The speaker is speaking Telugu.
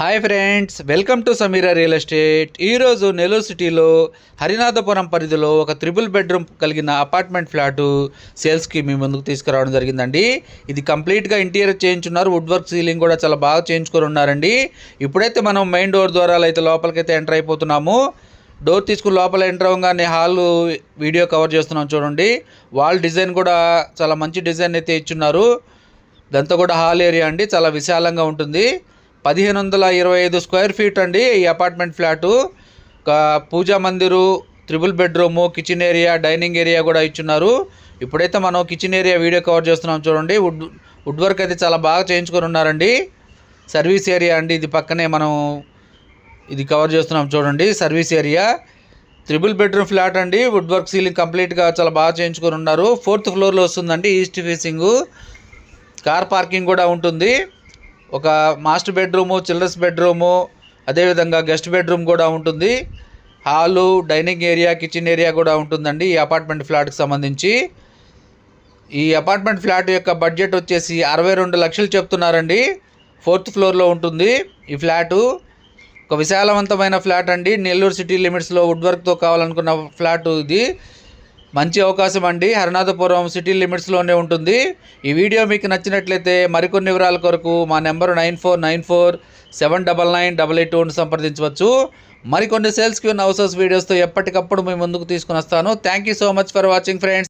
Hi friends welcome to Sameera real estate ఈరోజు నెల్లూరు సిటీలో హరినాథపురం పరిధిలో ఒక త్రిబుల్ బెడ్రూమ్ కలిగిన అపార్ట్మెంట్ ఫ్లాటు సేల్స్కి మీ ముందుకు తీసుకురావడం జరిగిందండి. ఇది కంప్లీట్గా ఇంటీరియర్ చేయించున్నారు వుడ్ వర్క్ సీలింగ్ కూడా చాలా బాగా చేయించుకొని ఉన్నారండి. ఇప్పుడైతే మనం మెయిన్ డోర్ ద్వారా అయితే లోపలికైతే ఎంటర్ అయిపోతున్నాము. డోర్ తీసుకుని లోపల ఎంటర్ అవ్వగానే హాల్ వీడియో కవర్ చేస్తున్నాం చూడండి. వాల్ డిజైన్ కూడా చాలా మంచి డిజైన్ అయితే ఇచ్చున్నారు. ఇదంతా కూడా హాల్ ఏరియా అండి చాలా విశాలంగా ఉంటుంది. పదిహేను వందల ఇరవై ఐదు స్క్వేర్ ఫీట్ అండి ఈ అపార్ట్మెంట్ ఫ్లాటు. ఒక puja మందిరు triple bedroom kitchen area dining area కూడా ఇచ్చున్నారు. ఇప్పుడైతే మనం కిచెన్ ఏరియా వీడియో కవర్ చేస్తున్నాం చూడండి. వుడ్ వుడ్ వర్క్ అయితే చాలా బాగా చేయించుకొని ఉన్నారండి. సర్వీస్ ఏరియా అండి ఇది పక్కనే మనం ఇది కవర్ చేస్తున్నాం చూడండి. Service area. Triple bedroom flat అండి. వుడ్ వర్క్ సీలింగ్ కంప్లీట్గా చాలా బాగా చేయించుకొని ఉన్నారు. ఫోర్త్ ఫ్లోర్లో వస్తుందండి ఈస్ట్ ఫేసింగ్. కార్ పార్కింగ్ కూడా ఉంటుంది. ఒక మాస్టర్ బెడ్రూము చిల్డ్రన్స్ బెడ్రూము అదేవిధంగా గెస్ట్ బెడ్రూమ్ కూడా ఉంటుంది. Hall dining area kitchen area కూడా ఉంటుందండి ఈ అపార్ట్మెంట్ ఫ్లాట్కి సంబంధించి. ఈ అపార్ట్మెంట్ ఫ్లాట్ యొక్క బడ్జెట్ వచ్చేసి అరవై రెండు లక్షలు చెప్తున్నారండి. ఫోర్త్ ఫ్లోర్లో ఉంటుంది ఈ ఫ్లాటు. ఒక విశాలవంతమైన ఫ్లాట్ అండి. నెల్లూరు సిటీ లిమిట్స్లో వుడ్ వర్క్తో కావాలనుకున్న ఫ్లాట్ ఇది. మంచి అవకాశం అండి. హరినాథపురం సిటీ లిమిట్స్లోనే ఉంటుంది. ఈ వీడియో మీకు నచ్చినట్లయితే మరికొన్ని వివరాల కొరకు మా number nine four nine four seven double nine double eight టూని సంప్రదించవచ్చు. మరికొన్ని సేల్స్కి ఉన్న హౌసెస్ వీడియోస్తో ఎప్పటికప్పుడు మీ ముందుకు తీసుకుని వస్తాను. Thank you so much for watching friends